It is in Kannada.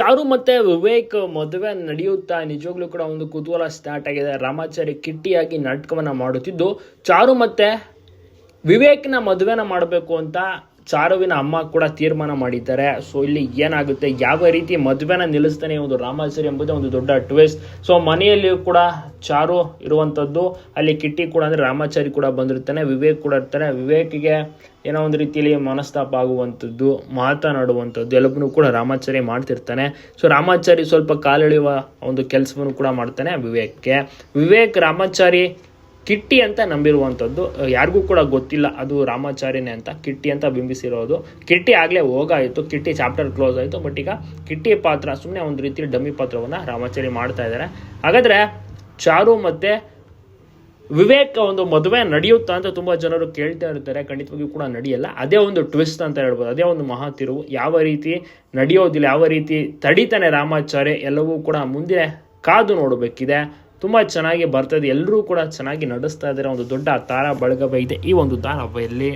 ಚಾರು ಮತ್ತೆ ವಿವೇಕ್ ಮದುವೆ ನಡೆಯುತ್ತಾ ನಿಜವಾಗ್ಲೂ ಕೂಡ ಒಂದು ಕುತೂಹಲ ಸ್ಟಾರ್ಟ್ ಆಗಿದೆ. ರಾಮಾಚಾರಿ ಕಿಟ್ಟಿಯಾಗಿ ನಾಟಕವನ್ನ ಮಾಡುತ್ತಿದ್ದು ಚಾರು ಮತ್ತೆ ವಿವೇಕ್ನ ಮದುವೆನ ಮಾಡಬೇಕು ಅಂತ ಚಾರುವಿನ ಅಮ್ಮ ಕೂಡ ತೀರ್ಮಾನ ಮಾಡಿದ್ದಾರೆ. ಸೊ ಇಲ್ಲಿ ಏನಾಗುತ್ತೆ? ಯಾವ ರೀತಿ ಮದುವೆನ ನಿಲ್ಲಿಸ್ತಾನೆ ಒಂದು ರಾಮಾಚಾರಿ ಎಂಬುದೇ ಒಂದು ದೊಡ್ಡ ಟ್ವಿಸ್ಟ್ ಸೊ ಮನೆಯಲ್ಲಿಯೂ ಕೂಡ ಚಾರು ಇರುವಂಥದ್ದು, ಅಲ್ಲಿ ಕಿಟ್ಟಿ ಕೂಡ ಅಂದ್ರೆ ರಾಮಾಚಾರಿ ಕೂಡ ಬಂದಿರ್ತಾನೆ, ವಿವೇಕ್ ಕೂಡ ಇರ್ತಾನೆ. ವಿವೇಕ್ಗೆ ಏನೋ ಒಂದು ರೀತಿಯಲ್ಲಿ ಮನಸ್ತಾಪ ಆಗುವಂಥದ್ದು, ಮಾತನಾಡುವಂಥದ್ದು ಎಲ್ಲವನ್ನೂ ಕೂಡ ರಾಮಾಚಾರಿ ಮಾಡ್ತಿರ್ತಾನೆ. ಸೊ ರಾಮಾಚಾರಿ ಸ್ವಲ್ಪ ಕಾಲೆಳೆಯುವ ಒಂದು ಕೆಲಸವನ್ನು ಕೂಡ ಮಾಡ್ತಾನೆ ವಿವೇಕ್ಗೆ. ವಿವೇಕ್ ರಾಮಾಚಾರಿ ಕಿಟ್ಟಿ ಅಂತ ನಂಬಿರುವಂಥದ್ದು ಯಾರಿಗೂ ಕೂಡ ಗೊತ್ತಿಲ್ಲ ಅದು ರಾಮಾಚಾರ್ಯನೇ ಅಂತ. ಕಿಟ್ಟಿ ಅಂತ ಬಿಂಬಿಸಿರೋದು. ಕಿಟ್ಟಿ ಆಗಲೇ ಹೋಗಾಯಿತು. ಕಿಟ್ಟಿ ಚಾಪ್ಟರ್ ಕ್ಲೋಸ್ ಆಯಿತು ಬಟ್ ಈಗ ಕಿಟ್ಟಿ ಪಾತ್ರ ಸುಮ್ಮನೆ ಒಂದು ರೀತಿ ಡಮ್ಮಿ ಪಾತ್ರವನ್ನು ರಾಮಾಚಾರಿ ಮಾಡ್ತಾ ಇದ್ದಾರೆ ಹಾಗಾದರೆ ಚಾರು ಮತ್ತು ವಿವೇಕ್ ಒಂದು ಮದುವೆ ನಡೆಯುತ್ತಾ ಅಂತ ತುಂಬ ಜನರು ಕೇಳ್ತಾ ಇರ್ತಾರೆ. ಖಂಡಿತವಾಗಿಯೂ ಕೂಡ ನಡೆಯಲ್ಲ. ಅದೇ ಒಂದು ಟ್ವಿಸ್ಟ್ ಅಂತ ಹೇಳ್ಬೋದು. ಅದೇ ಒಂದು ಮಹಾ ತಿರುವು. ಯಾವ ರೀತಿ ನಡೆಯೋದಿಲ್ಲ, ಯಾವ ರೀತಿ ತಡಿತಾನೆ ರಾಮಾಚಾರ್ಯ, ಎಲ್ಲವೂ ಕೂಡ ಮುಂದೆ ಕಾದು ನೋಡಬೇಕಿದೆ. ತುಂಬ ಚೆನ್ನಾಗಿ ಬರ್ತದೆ. ಎಲ್ಲರೂ ಕೂಡ ಚೆನ್ನಾಗಿ ನಡೆಸ್ತಾ ಇದ್ದಾರೆ? ಒಂದು ದೊಡ್ಡ ತಾರಾ ಇದೆ ಈ ಒಂದು ಧಾರಾವಾಹಿಯಲ್ಲಿ